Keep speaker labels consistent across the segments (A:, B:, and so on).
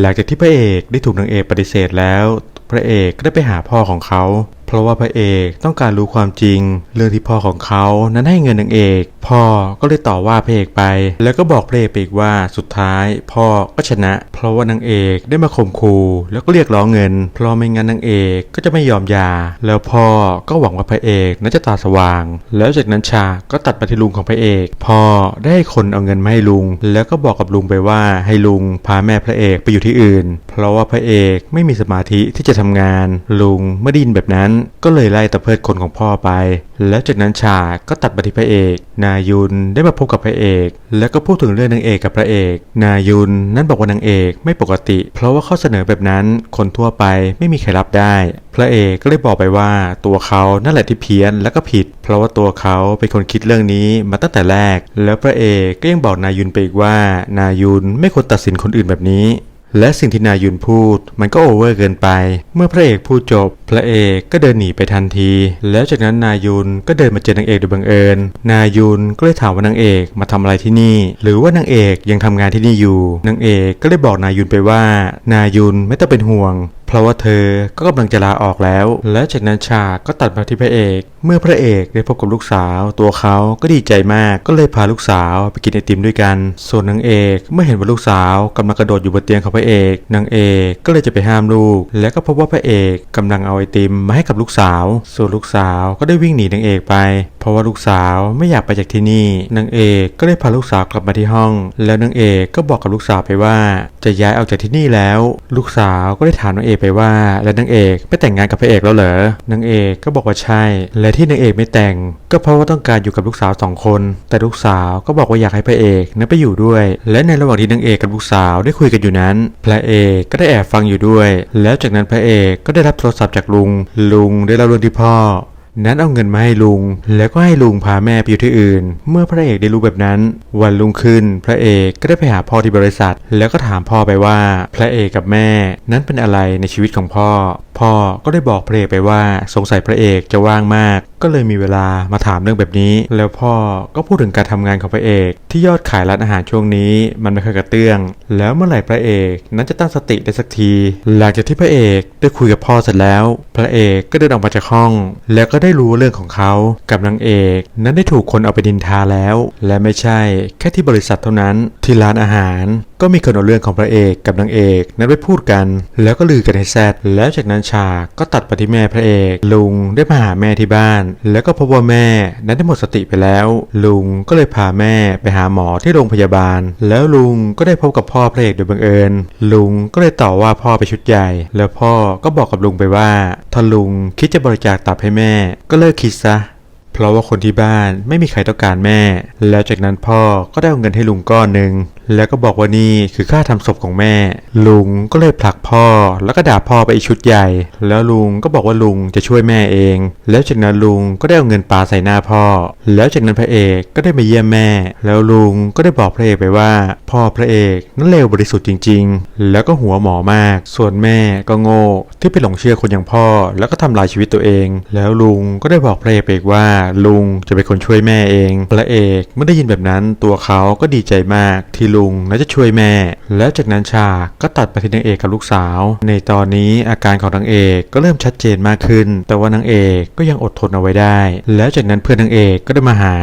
A: หลังจากที่พระเอกได้ถูกนางเอกปฏิเสธแล้ว พระเอกก็ได้ไปหาพ่อของเขา เพราะว่าพระเอกต้องการรู้ความจริง เรื่องที่พ่อของเขานั้นให้เงินนางเอก พ่อก็เลยต่อว่าพระเอกไป แล้วก็บอกพระเอกไปอีกว่าสุดท้าย พ่อก็ชนะ เพราะว่านางเอกได้มาข่มขู่แล้วก็เรียกร้องเงิน เพราะไม่งั้นนางเอกก็จะไม่ยอมยา แล้วพ่อก็หวังว่าพระเอกนั้นจะตาสว่าง แล้วจากนั้นฉากก็ตัดมาที่ลุงของพระเอก พ่อได้ให้คนเอาเงินมาให้ลุง แล้วก็บอกกับลุงไปว่าให้ลุงพาแม่พระเอกไปอยู่ที่อื่น เพราะว่าพระเอกไม่มีสมาธิที่จะทำงาน ลุงเมื่อได้ยินแบบนั้นก็เลยไล่ตะเพิดคนของพ่อไป แล้วจากนั้นฉากก็ตัดมาที่พระเอก นายุนได้มาพบกับพระเอก แล้วก็พูดถึงเรื่องนางเอกกับพระเอก นายุนนั้นบอกว่านางเอกไม่ปกติ เพราะว่าข้อเสนอแบบนั้นคนทั่วไปไม่มีใครรับได้ พระเอกก็เลยบอกไปว่าตัวเขานั่นแหละที่เพี้ยนและก็ผิด เพราะว่าตัวเขาเป็นคนคิดเรื่องนี้มาตั้งแต่แรก แล้วพระเอกก็ยังบอกนายุนไปอีกว่า นายุนไม่ควรตัดสินคนอื่นแบบนี้ และสิ่งที่นายุนพูดมันก็โอเวอร์เกินไป เมื่อพระเอกพูดจบ พระเอกก็เดินหนีไปทันที แล้วจากนั้นนายุนก็เดินมาเจอนางเอกโดยบังเอิญ นายุนก็เลยถามว่านางเอกมาทำอะไรที่นี่ หรือว่านางเอกยังทำงานที่นี่อยู่ นางเอกก็เลยบอกนายุนไปว่า นายุนไม่ต้องเป็นห่วงเพราะว่าเธอก็กำลังจะลาออกแล้ว และจากนั้นฉากก็ตัดมาที่พระเอก เมื่อพระเอกได้พบกับลูกสาว ตัวเขาก็ดีใจมากก็เลยพาลูกสาวไปกินไอติมด้วยกัน ส่วนนางเอกเมื่อเห็นว่าลูกสาวกำลังกระโดดอยู่บนเตียงของพระเอกนางเอกก็เลยจะไปห้ามลูก และก็พบว่าพระเอกกำลังเอาไอติมมาให้กับลูกสาว ส่วนลูกสาวก็ได้วิ่งหนีนางเอกไป เพราะว่าลูกสาวไม่อยากไปจากที่นี่นางเอกก็เลยพาลูกสาวกลับมาที่ห้อง แล้วนางเอกก็บอกกับลูกสาวไปว่า จะย้ายออกจากที่นี่แล้ว ลูกสาวก็ได้ถามนางเอกไปว่าแล้วนางเอกไม่แต่งงานกับพระเอกแล้วเหรอนางเอกก็บอกว่าใช่ และที่นางเอกไม่แต่ง ก็เพราะว่าต้องการอยู่กับลูกสาวสองคน แต่ลูกสาวก็บอกว่าอยากให้พระเอกนั้นไปอยู่ด้วย และในระหว่างที่นางเอกกับลูกสาวได้คุยกันอยู่นั้น พระเอกก็ได้แอบฟังอยู่ด้วย แล้วจากนั้นพระเอกก็ได้รับโทรศัพท์จากลุง ลุงได้เล่าเรื่องที่พ่อ นั้นเอาเงินมาให้ลุง แล้วก็ให้ลุงพาแม่ไปอยู่ที่อื่น เมื่อพระเอกได้รู้แบบนั้น วันลุงขึ้น พระเอกก็ได้ไปหาพ่อที่บริษัท แล้วก็ถามพ่อไปว่า พระเอกกับแม่นั้นเป็นอะไรในชีวิตของพ่อ พ่อก็ได้บอกพระเอกไปว่าสงสัยพระเอกจะว่างมาก ก็เลยมีเวลามาถามเรื่องแบบนี้ แล้วพ่อก็พูดถึงการทำงานของพระเอก ที่ยอดขายร้านอาหารช่วงนี้ มันไม่ค่อยกระเตื้อง แล้วเมื่อไหร่พระเอกนั้นจะตั้งสติได้สักที หลังจากที่พระเอกได้คุยกับพ่อเสร็จแล้ว พระเอกก็เดินออกมาจากห้อง แล้วก็ได้รู้เรื่องของเขากับนางเอก นั้นได้ถูกคนเอาไปดินทาแล้ว และไม่ใช่แค่ที่บริษัทเท่านั้นที่ร้านอาหาร ก็มีคนเอาเรื่องของพระเอกกับนางเอก นั้นไปพูดกัน แล้วก็ลือกันให้แซดแล้วจากนั้นฉากก็ตัดไปที่แม่พระเอก ลุงได้มาหาแม่ที่บ้าน แล้วก็พบว่าแม่นั้นได้หมดสติไปแล้ว ลุงก็เลยพาแม่ไปหาหมอที่โรงพยาบาล แล้วลุงก็ได้พบกับพ่อพระเอกโดยบังเอิญ ลุงก็เลยต่อว่าพ่อไปชุดใหญ่ แล้วพ่อก็บอกกับลุงไปว่าถ้าลุงคิดจะบริจาคตับให้แม่ก็เลิกคิดซะ เพราะว่าคนที่บ้านไม่มีใครต้องการแม่ แล้วจากนั้นพ่อก็ได้เอาเงินให้ลุงก้อนหนึ่ง แล้วก็บอกว่านี่คือค่าทำศพของแม่ ลุงก็เลยผลักพ่อ แล้วก็ด่าพ่อไปอีกชุดใหญ่ แล้วลุงก็บอกว่าลุงจะช่วยแม่เอง แล้วจากนั้นลุงก็ได้เอาเงินปาใส่หน้าพ่อ แล้วจากนั้นพระเอกก็ได้มาเยี่ยมแม่ แล้วลุงก็ได้บอกพระเอกไปว่า พ่อพระเอกนั้นเลวบริสุทธิ์จริง ๆ แล้วก็หัวหมอมาก ส่วนแม่ก็โง่ที่ไปหลงเชื่อคนอย่างพ่อ แล้วก็ทำลายชีวิตตัวเอง แล้วลุงก็ได้บอกพระเอกไปว่า ลุงจะเป็นคนช่วยแม่เอง พระเอกเมื่อได้ยินแบบนั้นตัวเขาก็ดีใจมากที่ลุุงน่าจะช่วยแม่ แล้วจากนั้นฉากก็ตัดไปที่นางเอกกับลูกสาว ในตอนนี้อาการของนางเอกก็เริ่มชัดเจนมากขึ้น แต่ว่านางเอกก็ยังอดทนเอาไว้ได้ แล้วจากนั้นเพื่อนนางเอกก็ได้มาหา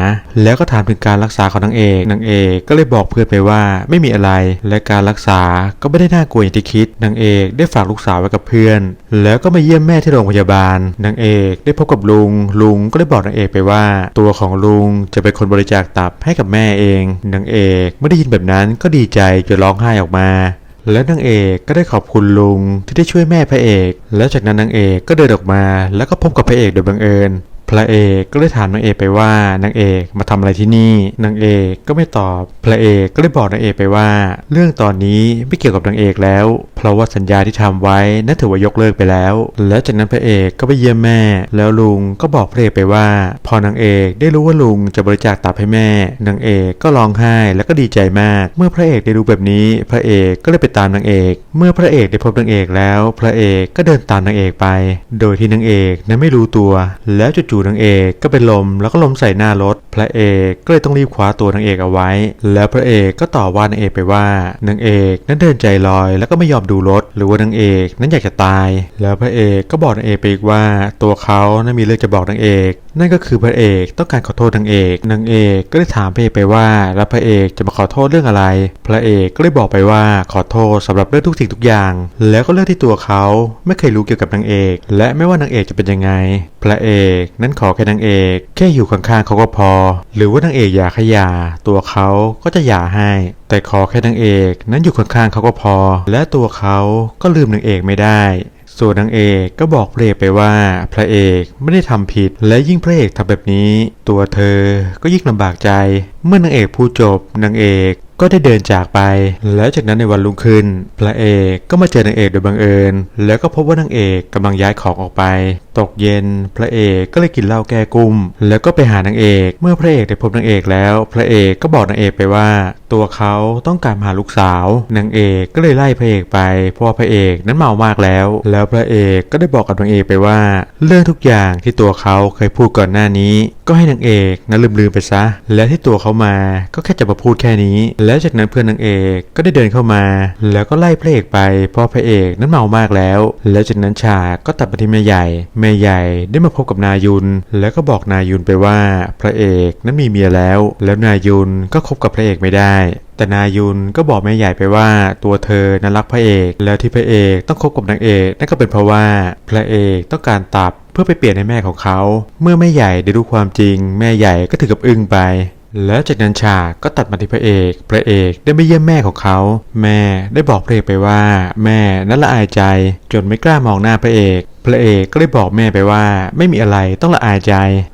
A: แล้วก็ถามถึงการรักษาของนางเอกนางเอกก็เลยบอกเพื่อนไปว่าไม่มีอะไร และการรักษาก็ไม่ได้น่ากลัวอย่างที่คิดนางเอกได้ฝากลูกสาวไว้กับเพื่อน แล้วก็มาเยี่ยมแม่ที่โรงพยาบาลนางเอกได้พบกับลุง ลุงก็ได้บอกนางเอกไปว่า ตัวของลุงจะเป็นคนบริจาคตับให้กับแม่เองนางเอกเมื่อได้ยินแบบนั้นก็ดีใจจนร้องไห้ออกมา และนางเอกก็ได้ขอบคุณลุงที่ได้ช่วยแม่พระเอก แล้วจากนั้นนางเอกก็เดินออกมา แล้วก็พบกับพระเอกโดยบังเอิญ พระเอกก็เลยถามนางเอกไปว่านางเอกมาทำอะไรที่นี่นางเอกก็ไม่ตอบ พระเอกก็เลยบอกนางเอกไปว่า เรื่องตอนนี้ไม่เกี่ยวกับนางเอกแล้ว เพราะว่าสัญญาที่ทำไว้นั้นถือว่ายกเลิกไปแล้ว แล้วจากนั้นพระเอกก็ไปเยี่ยมแม่ แล้วลุงก็บอกพระเอกไปว่า พอนางเอกได้รู้ว่าลุงจะบริจาคตับให้แม่นางเอกก็ร้องไห้แล้วก็ดีใจมาก เมื่อพระเอกได้รู้แบบนี้ พระเอกก็เลยไปตามนางเอก เมื่อพระเอกได้พบนางเอกแล้ว พระเอกก็เดินตามนางเอกไป โดยที่นางเอกนั้นไม่รู้ตัว แล้วจู่จู่ๆนางเอกก็เป็นลมแล้วก็ล้มใส่หน้ารถ พระเอกก็เลยต้องรีบคว้าตัวนางเอกเอาไว้ แล้วพระเอกก็ต่อว่านางเอกไปว่านางเอกนั้นเดินใจลอย แล้วก็ไม่ยอมดูรถ หรือว่านางเอกนั้นอยากจะตาย แล้วพระเอกก็บอกนางเอกไปอีกว่า ตัวเขานั้นมีเรื่องจะบอกนางเอก นั่นก็คือพระเอกต้องการขอโทษนางเอกนางเอกก็เลยถามพระเอกไปว่าแล้วพระเอกจะมาขอโทษเรื่องอะไร พระเอกก็เลยบอกไปว่าขอโทษสำหรับเรื่องทุกสิ่งทุกอย่าง แล้วก็เรื่องที่ตัวเขาไม่เคยรู้เกี่ยวกับนางเอก และไม่ว่านางเอกจะเป็นยังไง พระเอกั้นขอแค่นางเอก แค่อยู่ข้างๆเขาก็พอ หรือว่านางเอกอยากให้หย่าตัวเขาก็จะหย่าให้ แต่ขอแค่นางเอก นั้นอยู่ข้างๆเขาก็พอ และตัวเขาก็ลืมนางเอกไม่ได้ส่วนนางเอกก็บอกพระเอกไปว่าพระเอกไม่ได้ทำผิด และยิ่งพระเอกทำแบบนี้ ตัวเธอก็ยิ่งลำบากใจ เมื่อนางเอกพูดจบนางเอกก็ได้เดินจากไป แล้วจากนั้นในวันรุ่งขึ้น พระเอกก็มาเจอนางเอกโดยบังเอิญ แล้วก็พบว่านางเอกกำลังย้ายของออกไป ตกเย็น พระเอกก็เลยกินเหล้าแก้กุ้ม แล้วก็ไปหานางเอก เมื่อพระเอกได้พบนางเอกแล้ว พระเอกก็บอกนางเอกไปว่า ตัวเขาต้องการมาหาลูกสาวนางเอกก็เลยไล่พระเอกไป เพราะพระเอกนั้นเมามากแล้ว แล้วพระเอกก็ได้บอกกับนางเอกไปว่า เรื่องทุกอย่างที่ตัวเขาเคยพูดก่อนหน้านี้ ก็ให้นางเอกนั้นลืมๆไปซะ และที่ตัวเขามาก็แค่จะมาพูดแค่นี้ แล้วจากนั้นเพื่อนนางเอกก็ได้เดินเข้ามา แล้วก็ไล่พระเอกไปเพราะพระเอกนั้นเมามากแล้ว แล้วจากนั้นฉากก็ตัดไปที่แม่ใหญ่แม่ใหญ่ได้มาพบกับนายุน แล้วก็บอกนายุนไปว่าพระเอกนั้นมีเมียแล้ว แล้วนายุนก็คบกับพระเอกไม่ได้แต่นายุนก็บอกแม่ใหญ่ไปว่าตัวเธอนั้นรักพระเอก แล้วที่พระเอกต้องคบกับนางเอกนั่นก็เป็นเพราะว่าพระเอกต้องการตับเพื่อไปเปลี่ยนให้แม่ของเขา เมื่อแม่ใหญ่ได้รู้ความจริง แม่ใหญ่ก็ถึงกับอึ้งไป แล้วจากนั้นฉากก็ตัดมาที่พระเอก พระเอกได้ไปเยี่ยมแม่ของเขา แม่ได้บอกพระเอกไปว่า แม่นั้นละอายใจ จนไม่กล้ามองหน้าพระเอก พระเอกก็เลยบอกแม่ไปว่า ไม่มีอะไรต้องละอายใจ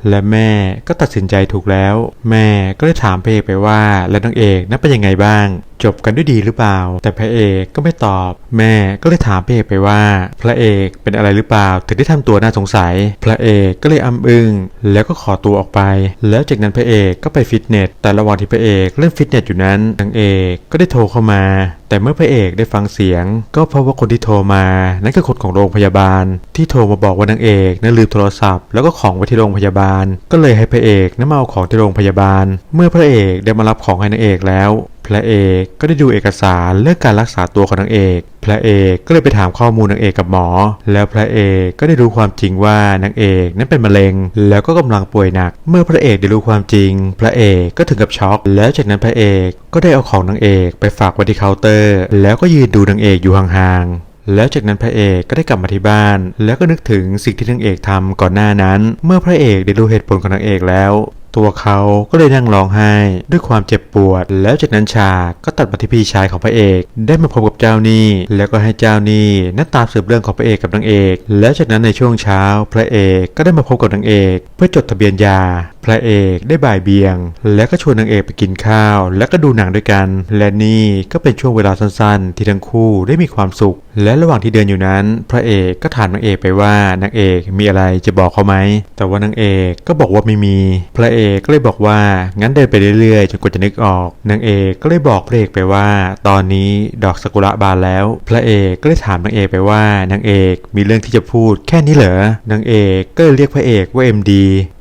A: และแม่ก็ตัดสินใจถูกแล้ว แม่ก็เลยถามพระเอกไปว่า แล้วนางเอกนั้นเป็นยังไงบ้างจบกันด้วยดีหรือเปล่า แต่พระเอกก็ไม่ตอบ แม่ก็เลยถามพระเอกไปว่า พระเอกเป็นอะไรหรือเปล่า ถึงได้ทำตัวน่าสงสัย พระเอกก็เลยอ้ำอึ้งแล้วก็ขอตัวออกไป แล้วจากนั้นพระเอกก็ไปฟิตเนส แต่ระหว่างที่พระเอกเล่นฟิตเนสอยู่นั้นนางเอกก็ได้โทรเข้ามา แต่เมื่อพระเอกได้ฟังเสียง ก็พบว่าคนที่โทรมา นั่นคือคนของโรงพยาบาล ที่โทรมาบอกว่านางเอกนั้นลืมโทรศัพท์ แล้วก็ของไว้ที่โรงพยาบาล ก็เลยให้พระเอกนั้นมาเอาของที่โรงพยาบาล เมื่อพระเอกได้มารับของให้นางเอกแล้ว ระเอกก็ได้ดูเอกสารเรื่องการรักษาตัวของนางเอก พระเอกก็เลยไปถามข้อมูลนางเอกกับหมอ แล้วพระเอกก็ได้รู้ความจริงว่านางเอกนั้นเป็นมะเร็ง แล้วก็กำลังป่วยหนัก เมื่อพระเอกได้รู้ความจริง พระเอกก็ถึงกับช็อก แล้วจากนั้นพระเอกก็ได้เอาของนางเอกไปฝากไว้ที่เคาน์เตอร์ แล้วก็ยืนดูนางเอกอยู่ห่างๆแล้วจากนั้นพระเอกก็ได้กลับมาที่บ้าน แล้วก็นึกถึงสิ่งที่นางเอกทำก่อนหน้านั้น เมื่อพระเอกได้รู้เหตุผลของนางเอกแล้ว ตัวเขาก็เลยนั่งร้องไห้ด้วยความเจ็บปวด แล้วจากนั้นฉากก็ตัดมาที่พี่ชายของพระเอก ได้มาพบกับเจ้าหนี้แล้วก็ให้เจ้าหนี้นั้นตามสืบเรื่องของพระเอกกับนางเอก แล้วจากนั้นในช่วงเช้า พระเอกก็ได้มาพบกับนางเอก เพื่อจดทะเบียนยา พระเอกได้บ่ายเบียง แล้วก็ชวนนางเอกไปกินข้าว แล้วก็ดูหนังด้วยกัน และนี่ก็เป็นช่วงเวลาสั้นๆ ที่ทั้งคู่ได้มีความสุข และระหว่างที่เดินอยู่นั้น พระเอกก็ถามนางเอกไปว่านางเอกมีอะไรจะบอกเขาไหมแต่ว่านางเอกก็บอกว่าไม่มีพระเอกเอกก็เลยบอกว่างั้นเดินไปเรื่อยๆจนกว่าจะนึกออกนางเอกก็เลยบอกพระเอกไปว่า ตอนนี้ดอกซากุระบานแล้ว พระเอกก็เลยถามนางเอกไปว่านางเอกมีเรื่องที่จะพูดแค่นี้เหรอนางเอกก็เลยเรียกพระเอกว่า MD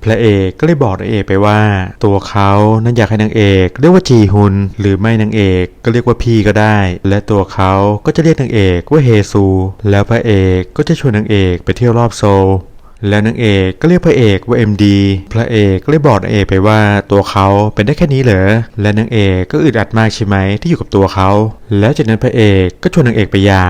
A: พระเอกก็เลยบอกนางเอกไปว่า ตัวเขานั้นอยากให้นางเอกเรียกว่าจีฮุนหรือไม่นางเอกก็เรียกว่าพี่ก็ได้ และตัวเขาก็จะเรียกนางเอกว่าเฮซู แล้วพระเอกก็จะชวนนางเอกไปเที่ยวรอบโซล แล้วนางเอกก็เรียกพระเอกว่า MD พระเอกก็เลยบอกนางเอกไปว่าตัวเขาเป็นได้แค่นี้เหรอ และนางเอกก็อึดอัดมากใช่ไหมที่อยู่กับตัวเขา แล้วจากนั้นพระเอกก็ชวนนางเอกไปหย่า